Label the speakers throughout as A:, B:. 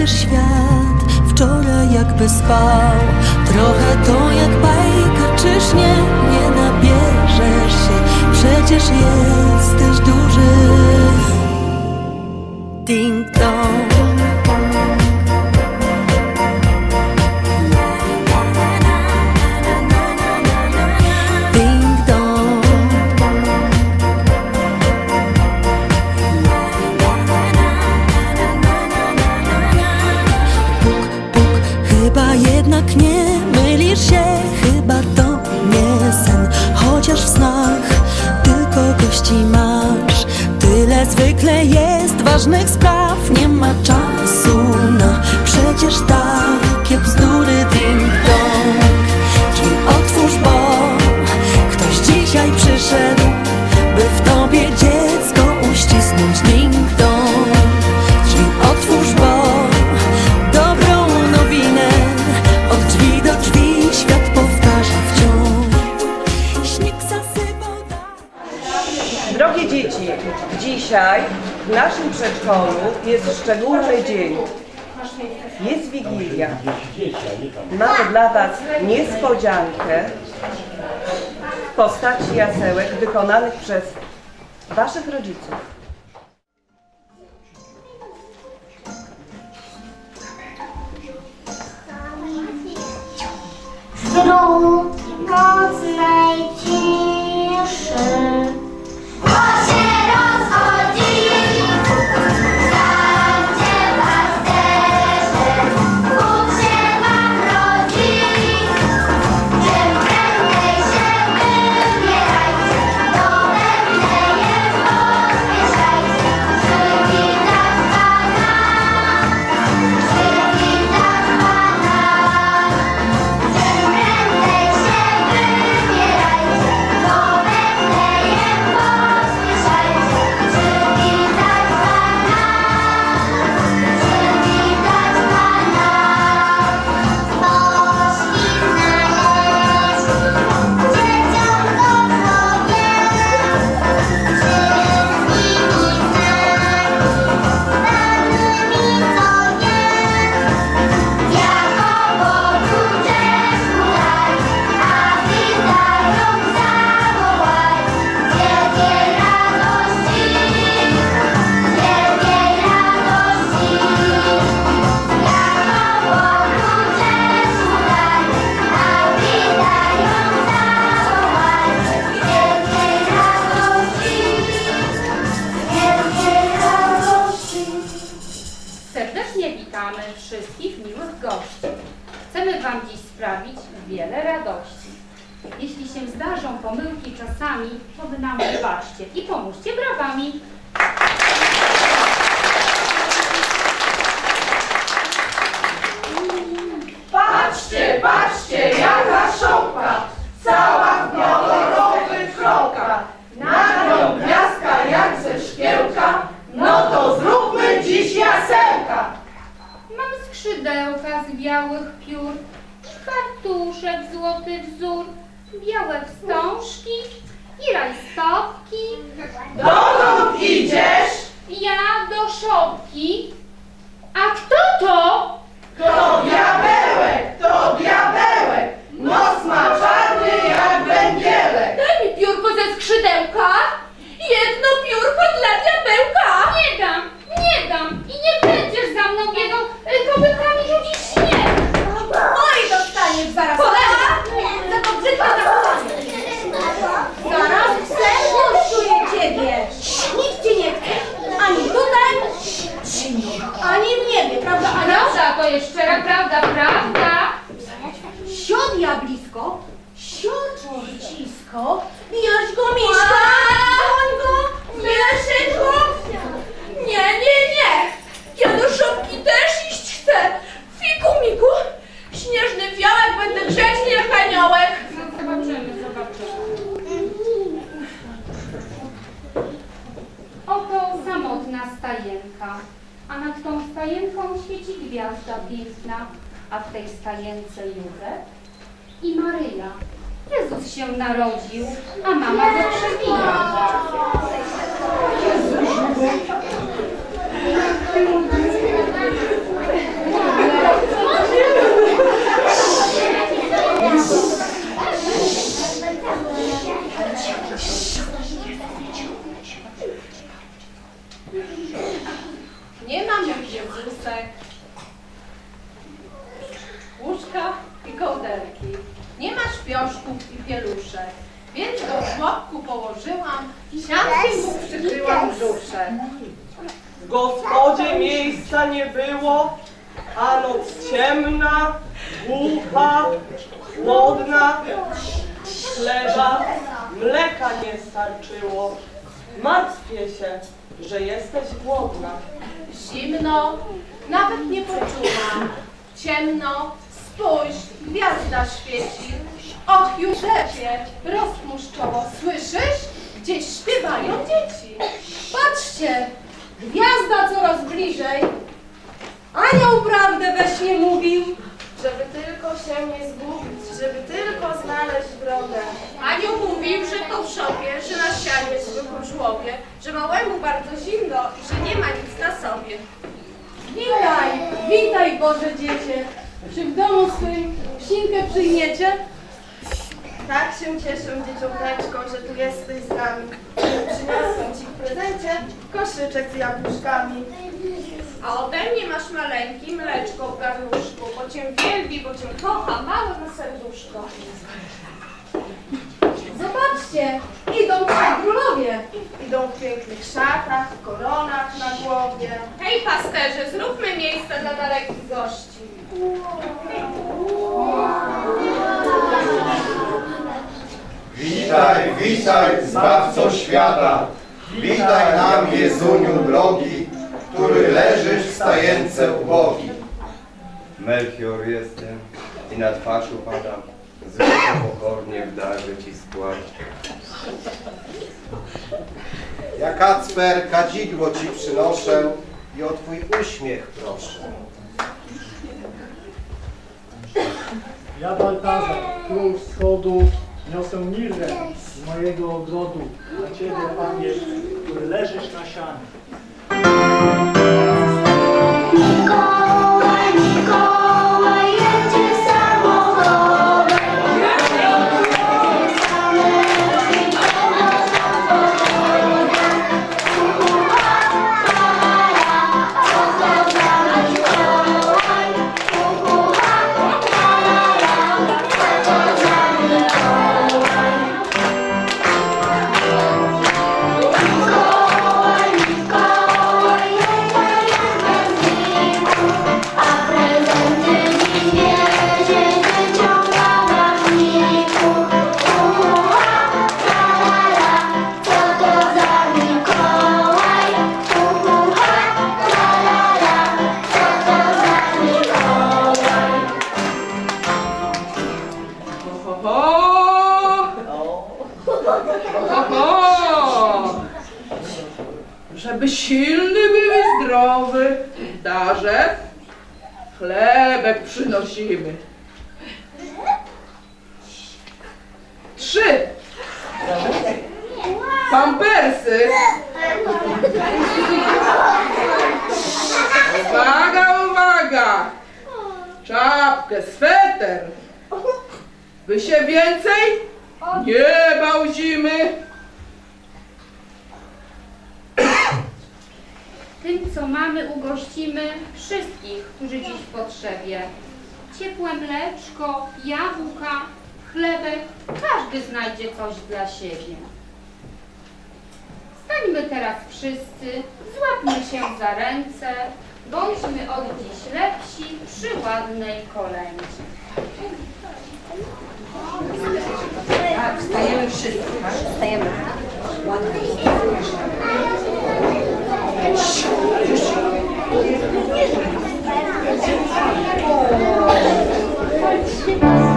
A: przecież świat wczoraj jakby spał. Trochę to jak bajka, czyż nie, nie nabierzesz się. Przecież jesteś duży. Ding dong. ważnych spraw.
B: naszym przedszkolu jest szczególny dzień. Jest Wigilia. Mamy dla Was niespodziankę w postaci jasełek wykonanych przez Waszych rodziców.
C: Zdrówka białe wstążki i rajstopki.
D: Dokąd idziesz?
C: Ja do szopki. A kto to?
D: To diabełek, to diabełek. Nos ma czarny jak węgielek.
C: Daj mi piórko ze skrzydełka. Jedno piórko dla diabełka. Nie dam, nie dam. I nie będziesz za mną biegał, kołyka z juchę i Maryja. Jezus
E: się narodził, a mama go przewija. Nie mam jak
C: Jezusek i kołderki. Nie ma śpioszków i
D: pieluszek, więc do żłobku położyłam, sianki mu przykryłam brzuszek.
F: W gospodzie miejsca nie było, a noc ciemna, głucha, chłodna, chleba, mleka nie starczyło. Martwię się, że jesteś głodna.
D: Zimno, nawet nie poczułam. Ciemno, spójrz, gwiazda świeci. Och, Józefie, rozpuszcz czoło, słyszysz? Gdzieś śpiewają dzieci.
G: Patrzcie, gwiazda coraz bliżej. Anioł prawdę we śnie mówił.
H: Żeby tylko się nie zgubić, żeby tylko znaleźć drogę.
D: Anioł mówił, że to w szopie, że na ścianie zwykłym żłobie, że małemu bardzo zimno i że nie ma nic na sobie.
G: Witaj, witaj Boże Dziecię. Czy w domu swym psinkę przyjmiecie?
H: Tak się cieszę, dzieciąteczko, że tu jesteś z nami. Przyniosłem ci w prezencie koszyczek z jabłuszkami.
D: A ode mnie masz maleńki mleczko w garnuszku, bo cię wielbi, bo cię kocha, małe na serduszko.
G: Zobaczcie, idą trzej królowie.
H: Idą w pięknych szatach, w koronach na głowie.
D: Hej pasterze, zróbmy miejsce dla dalekich gości.
I: Witaj, witaj, Zbawco świata. Witaj nam, Jezuniu drogi, który leżysz w stajence ubogi.
J: Melchior jestem i na twarz upadam, złoto pokornie w darze ci składam.
I: Ja Kacper kadzidło ci przynoszę i o twój uśmiech proszę.
C: Ja Baltazar, król wschodu, niosę mirrę z mojego ogrodu dla Ciebie, Panie, który leżysz na sianie.
D: Żeby silny był i zdrowy, darze, chlebek przynosimy. Trzy. Pampersy. Uwaga, uwaga. Czapkę, sweter. By się więcej nie bał zimy.
E: Tym, co mamy, ugościmy wszystkich, którzy dziś w potrzebie. Ciepłe mleczko, jabłka, chlebek, każdy znajdzie coś dla siebie. Stańmy teraz wszyscy, złapmy się za ręce, bądźmy od dziś lepsi przy ładnej kolędzie.
B: Wstajemy wszyscy, tak? Wstajemy.
K: Betlejem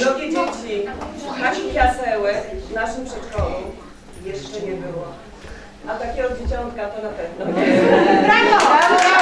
K: drogie dzieci, takich jasełek w naszym przedszkolu jeszcze nie było. A takiego
B: dzieciątka to na pewno. Brawo! Brawo!